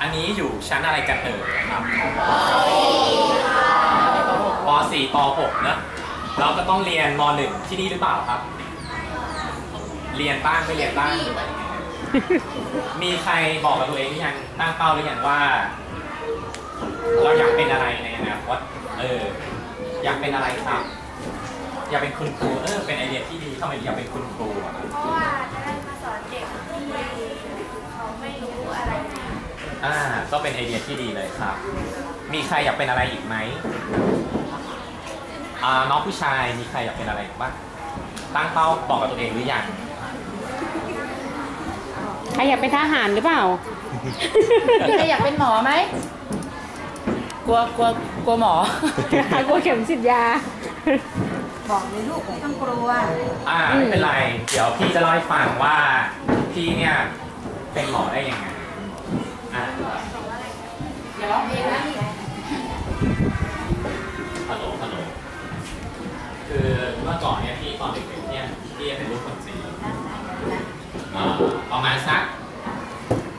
อันนี้อยู่ชั้นอะไรกันเอ่ยครับป .4 ป .6 นะเราก็ต้องเรียนม .1 ที่นี่หรือเปล่าครับ เรียนบ้างไม่เรียนบ้าง มีใครบอกกับตัวเองหรือยังตั้งเป้าหรือยังว่า เราอยากเป็นอะไรในอนาคตเออ อยากเป็นอะไรครับ อยากเป็นคุณครูเออเป็นไอเดียที่ดีทำไมอยากเป็นคุณครูอะครับเพราะว่าจะได้มาสอนเด็กที่เขาไม่รู้อะไรเลย อ่าก็เป็นไอเดียที่ดีเลยครับ มีใครอยากเป็นอะไรอีกไหมอ่าน้องผู้ชายมีใครอยากเป็นอะไรอีกบ้างตั้งเป้าบอกกับตัวเองหรือยังใครอยากเป็นทหารหรือเปล่ามีใครอยากเป็นหมอไหม กลัวกลัวกลัวหมอ กลัวเข็มฉีดยา บอกเลยลูกไม่ต้องกลัว อ่าไม่เป็นไร เดี๋ยวพี่จะเล่าให้ฟังว่าพี่เนี่ยเป็นหมอได้ยังไงอ่าอย่า ร้องเพลงนะฮัลโหลฮัลโหลคือเมื่อก่อนเนี่ยพี่ตอนเด็กๆเนี่ยพี่เป็นลูกคนจีนอ่าประมาณสัก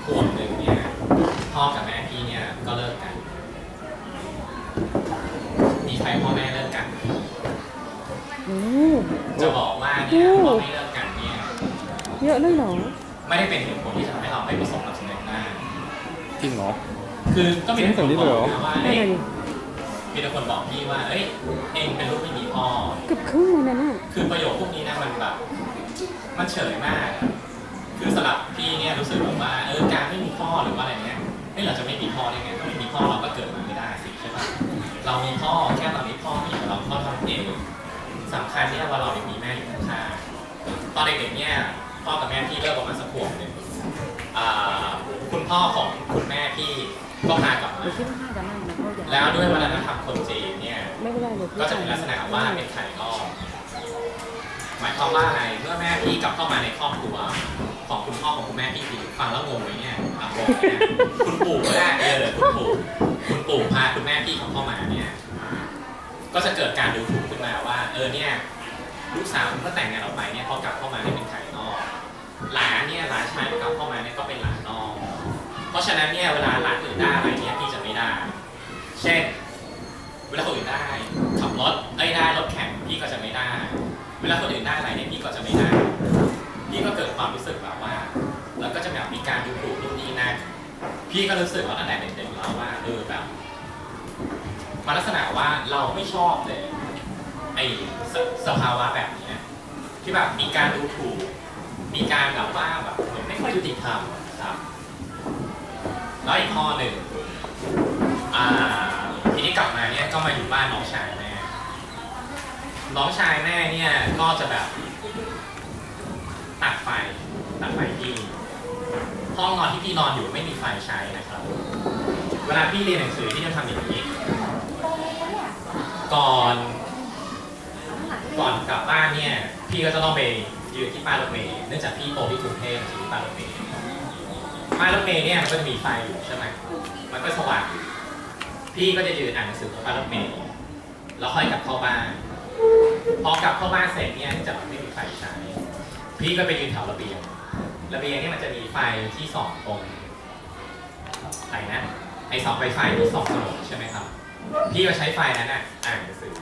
ขวบหนึ่งเนี่ยพ่อกับแม่พี่เนี่ยก็เลิกกัน มีใครพ่อแม่เลิกกันโอ้จะบอกว่าเนี่ยพ่อไม่เลิกกันเนี่ยเยอะเลยเหรอไม่ได้เป็นเหตุผลที่จะทำให้เราไม่ประสบความสำเร็จได้จริงเหรอ คือก็มีแต่คนบอกนะว่านั่เอ้นยน่ะดิมีแต่คนบอกพี่ว่าเอ้ยเองเป็นลูกไม่มีพ่อเกือบครึ่งเลยนะน่ะคือประโยคพวกนี้นะมันแบบมันเฉยมากอะคือสำหรับพี่เนี่ยรู้สึกแบบว่าเออการไม่มีพ่อหรือว่าอะไรเนี่ยเฮ้ยเราจะไม่มีพ่อได้ไงถ้าไม่มีพ่อเราก็เกิดมาไม่ได้สิใช่ปะเรามีพ่อแค่ตอนนี้พ่อไม่อยู่กับเราพ่อทำเองสำคัญเนี่ยว่าเรายังมีแม่อยู่ข้างๆตอนเด็กๆเนี่ยพ่อกับแม่พี่เลิกประมาณสักขวบหนึ่งอ่าคุณพ่อของคุณแม่พี่ ก็พากลับมาเดี๋ยวคิดว่าน่าจะไม่นะเพราะอย่าแล้วด้วยวัฒนธรรมคนจีนเนี่ยไม่เป็นไรเลยก็จะเป็นลักษณะว่าเป็นไข่นอกหมายความว่าอะไรเมื่อแม่พี่กลับเข้ามาในครอบครัวของคุณพ่อของคุณแม่พี่ทีฟังแล้วงงไหมเนี่ยอะงงไหมเนี่ยคุณปู่ก็ได้เออคุณปู่คุณปู่พาคุณแม่พี่เขาเข้ามาเนี่ยก็จะเกิดการดูถูกขึ้นมาว่า เออเนี่ยลูกสาวเมื่อแต่งงานออกไปเนี่ยพอกลับเข้ามาเนี่ยเป็นไข่นอกหลานเนี่ยหลานชายพอกลับเข้ามาเนี่ยก็เป็นหลานนอกเพ ราะฉะนั้นเนี่ยเวลาหลานอื่นได้อะไรเนี่ยพี่จะไม่ได้ เช่น เวลาคนอื่นได้ขับรถเอ้ยได้รถแข่งพี่ก็จะไม่ได้ เวลาคนอื่นได้อะไรเนี่ยพี่ก็จะไม่ได้ พี่ก็เกิดความรู้สึกแบบว่า แล้วก็จะแบบมีการดูถูกนู่นนี่นั่นพี่ก็รู้สึกว่าตั้งแต่เด็กๆแล้วว่าเออแบบมาลักษณะว่าเราไม่ชอบเลยไอ้สภาวะแบบเนี้ยที่แบบมีการดูถูก มีการแบบว่าแบบเหมือนไม่ค่อยยุติธรรม อีกข้อหนึ่งอ่าทีนี้กลับมาเนี่ยก็มาอยู่บ้านน้องชายแม่น้องชายแม่เนี่ยก็จะแบบตัดไฟตัดไฟที่ห้องนอนที่พี่นอนอยู่ไม่มีไฟใช้นะครับ เวลาพี่เรียนหนังสือพี่จะทำอย่างนี้ ก่อน ก่อนกลับบ้านเนี่ย พี่ก็จะต้องไปยืนที่ป้ายรถเมล์เนื่องจากพี่โตที่กรุงเทพอยู่ที่ป้ายรถเมล์ ป้ายรถเมล์เนี่ยมันก็จะมีไฟอยู่ใช่ไหมมันก็สว่างอยู่พี่ก็จะยืนอ่านหนังสือของป้ายรถเมล์แล้วค่อยกลับเข้าบ้านพอกลับเข้าบ้านเสร็จเนี่ยจากมันไม่มีไฟใช้พี่ก็ไปยืนแถวระเบียงระเบียงเนี่ยมันจะมีไฟที่ส่องตรงไหนนะไอสองไฟไฟที่ส่องถนนใช่ไหมครับ พี่ก็ใช้ไฟนั้นน่ะอ่านหนังสือ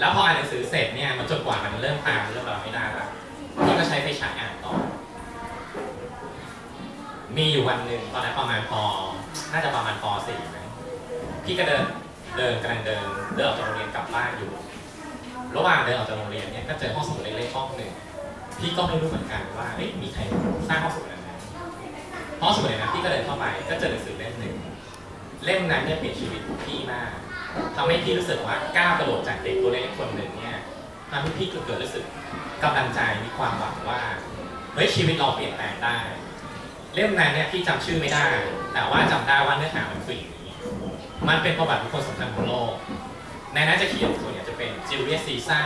แล้วพออ่านหนังสือเสร็จเนี่ยมันจนกว่ามันเริ่มตามเริ่มเราไม่ได้แล้วพี่ก็ใช้ไฟฉายอ่านต่อ มีอยู่วันหนึ่งตอนนั้นประมาณปน่าจะประมาณปสี่นะพี่ก็เดินเดินกำลังเดินเดินออกจากโรงเรียนกลับบ้านอยู่ ระหว่างเดินออกจากโรงเรียนเนี่ยก็เจอห้องสมุดเล็กๆห้องหนึ่งพี่ก็ไม่รู้เหมือนกันว่าเอ๊ะมีใครสร้างห้องสมุดอะไรนะห้องสมุดเลยนะพี่ก็เดินเข้าไปก็เจอหนังสือเล่มหนึ่งเล่มนั้นเนี่ยเปลี่ยนชีวิตพี่มากทำให้พี่รู้สึกว่าก้าวกระโดดจากเด็กตัวเล็กคนหนึ่งเนี่ยทำให้พี่เกิดรู้สึกกำลังใจมีความหวังว่าเฮ้ยชีวิตเราเปลี่ยนแปลงได้ เล่มนั้นเนี่ยพี่จำชื่อไม่ได้ แต่ว่าจำได้ว่าเนื้อหามันคืออย่างนี้ มันเป็นประวัติบุคคลสำคัญของโลก ในนั้นจะเขียนส่วนใหญ่จะเป็นจิวเลียสซีซ่า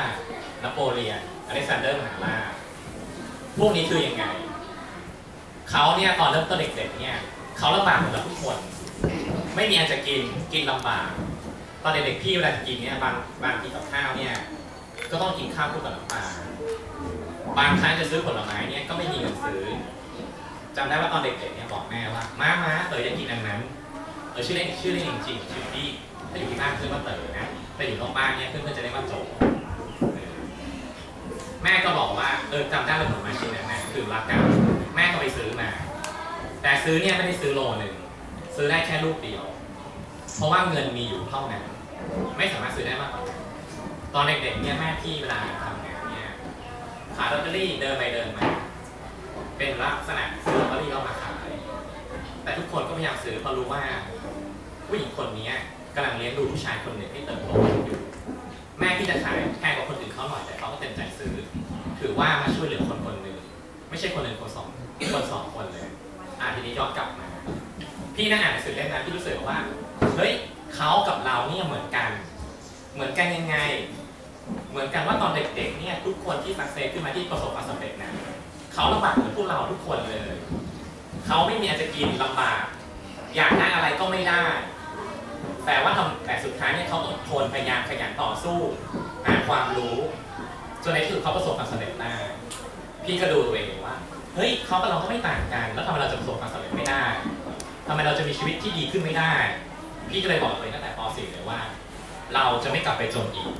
นโปเลียน อเล็กซานเดอร์มหาราชพวกนี้คือยังไง เขาเนี่ยตอนเริ่มต้นเด็กๆเนี่ยเขาลำบากเหมือนกับทุกคน ไม่มีอันจะกิน กินลำบาก ตอนเด็กๆพี่เวลาจะกินเนี่ยบางบางทีกับข้าวเนี่ยก็ต้องกินข้าวคู่กับน้ำปลาบางครั้งจะซื้อผลไม้เนี่ยก็ไม่มีเงินซื้อ จะจำได้ว่าตอนเด็กๆเนี่ยบอกแม่ว่าม้าม้าเต๋อจะกินอันนั้นเออชื่อเล่นชื่อเล่นจริงๆชื่อพี่ถ้าอยู่ที่บ้านเรียกว่าเต๋อนะแต่อยู่นอกบ้านเนี่ยเพื่อนๆจะเรียกว่าโจแม่ก็บอกว่าเออจำได้เลยผลไม้ชิ้นนั้นนะคือรักกันแม่ก็ไปซื้อมา แต่ซื้อเนี่ยไม่ได้ซื้อโลหนึ่งซื้อได้แค่ลูกเดียว เพราะว่าเงินมีอยู่เท่านั้น ไม่สามารถซื้อได้มากกว่านั้นตอนเด็กๆเนี่ยแม่พี่เวลาทำงานเนี่ยขายลอตเตอรี่เดินไปเดินมา เป็นลักษณะซื้อลอตเตอรี่เอามาขาย แต่ทุกคนก็พยายามซื้อเพราะรู้ว่าผู้หญิงคนนี้กำลังเลี้ยงดูผู้ชายคนหนึ่งที่เติบโตอยู่ แม่ที่จะขายแพงกว่าคนอื่นเขาหน่อยแต่เขาก็เต็มใจซื้อ ถือว่ามาช่วยเหลือคนคนหนึ่งไม่ใช่คนหนึ่งคนสองคนสองคนเลยอะทีนี้ย้อนกลับมา พี่นั่งอ่านหนังสือเล่มนั้นพี่รู้สึกว่าเฮ้ยเขากับเราเนี่ยเหมือนกัน เหมือนกันยังไง เหมือนกันว่าตอนเด็กๆเนี่ยทุกคนที่สักเซสขึ้นมาที่ประสบความสำเร็จนะ เขาลำบากเหมือนพวกเราทุกคนเลย เขาไม่มีอาจจะกินลำบาก อยากได้อะไรก็ไม่ได้ แต่ว่าทำแต่สุดท้ายเนี่ยเขาอดทนพยายามขยันต่อสู้หาความรู้ จนในที่สุดเขาประสบความสำเร็จได้พี่ก็ดูตัวเองว่า เฮ้ยเขากับเราก็ไม่ต่างกัน แล้วทำไมเราจะประสบความสำเร็จไม่ได้ทำไมเราจะมีชีวิตที่ดีขึ้นไม่ได้ พี่ก็เลยบอกตัวเองตั้งแต่ป .4 เลยว่า เราจะไม่กลับไปจนอีก